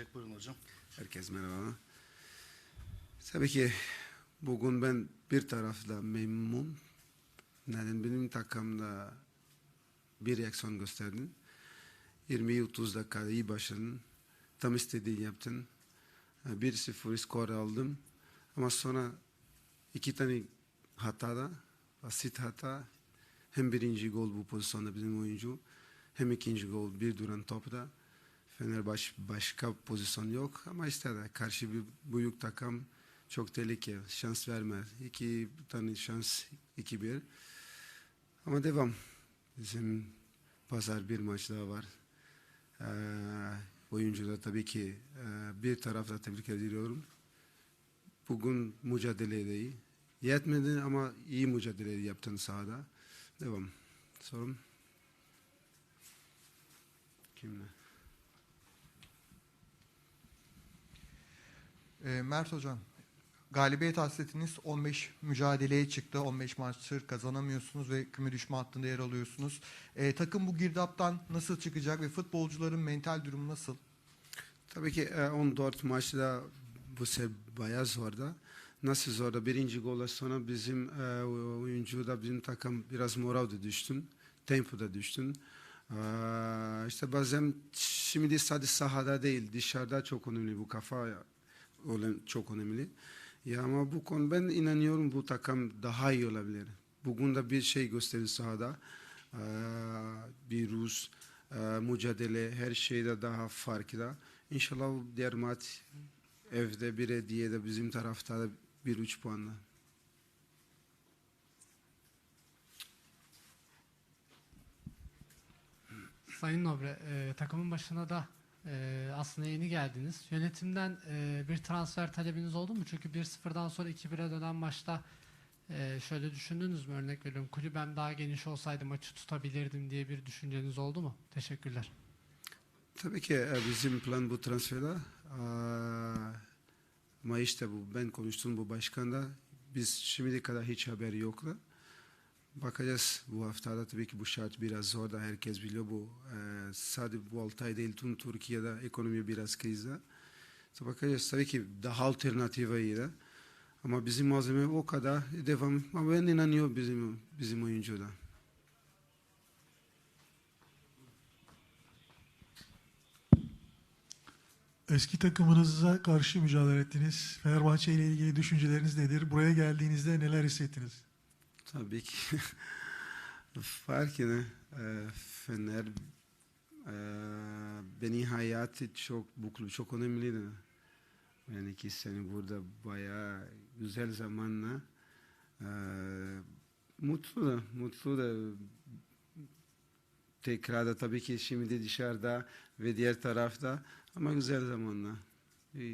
söyleyecek. Buyurun hocam. Herkes merhaba. Tabii ki bugün ben bir tarafta memnun. Neden benim takımda bir reaksiyon gösterdin. 20-30 dakikada iyi başladın. Tam istediğini yaptın. 1-0 skor aldım. Ama sonra iki tane hatada, basit hata. Hem birinci gol bu pozisyonda bizim oyuncu. Hem ikinci gol bir duran topta. Fenerbahçe başka pozisyon yok ama işte de karşı bir büyük takım çok tehlikeli. Şans vermez. İki tane şans, iki bir. Ama devam. Bizim pazar bir maç daha var. Ee, oyuncular tabii ki e, bir tarafta tebrik ediyorum. Bugün mücadele de iyi. Yetmedi ama iyi mücadele yaptın sahada. Devam. Sorun. Kimle? E, Mert Hocam, galibiyet hasretiniz 15 mücadeleye çıktı. 15 maçtır kazanamıyorsunuz ve küme düşme hattında yer alıyorsunuz. E, takım bu girdaptan nasıl çıkacak ve futbolcuların mental durumu nasıl? Tabii ki e, 14 maçta bu sefer bayağı zordu. Nasıl zordu? Birinci golden sonra bizim e, oyuncu da bizim takım biraz moral da düştün. Tempo da düştün. E, işte bazen şimdi sadece sahada değil dışarıda çok önemli bu kafa olan çok önemli. Ya ama bu konu ben inanıyorum bu takım daha iyi olabilir. Bugün de bir şey gösterir sahada. E, bir Rus e, mücadele her şeyde daha farklı. İnşallah diğer maç evde bir hediye de bizim tarafta da bir üç puanla. Sayın Nobre, e, takımın başına da e, aslında yeni geldiniz. Yönetimden e, bir transfer talebiniz oldu mu? Çünkü 1-0'dan sonra 2-1'e dönen maçta e, şöyle düşündünüz mü? Örnek veriyorum, kulübem daha geniş olsaydı maçı tutabilirdim diye bir düşünceniz oldu mu? Teşekkürler. Tabii ki e, bizim plan bu transferler. Ama işte bu ben konuştum bu başkanla. Biz şimdiye kadar hiç haberi yoktu. Bakacağız bu haftada tabii ki bu şart biraz zor da herkes biliyor bu. E, sadece bu Altay değil tüm Türkiye'de ekonomi biraz krizde. İşte bakacağız tabii ki daha alternatif iyi de. Ama bizim malzeme o kadar devam. Ama ben inanıyorum bizim bizim oyuncuda. Eski takımınıza karşı mücadele ettiniz. Fenerbahçe ile ilgili düşünceleriniz nedir? Buraya geldiğinizde neler hissettiniz? Tabii ki fark ne? Ee, Fener e, benim hayatı çok bu kulüp çok önemliydi. Yani iki sene burada bayağı güzel zamanla e, mutlu da mutlu da tekrar da tabii ki şimdi dışarıda ve diğer tarafta ama güzel zamanla.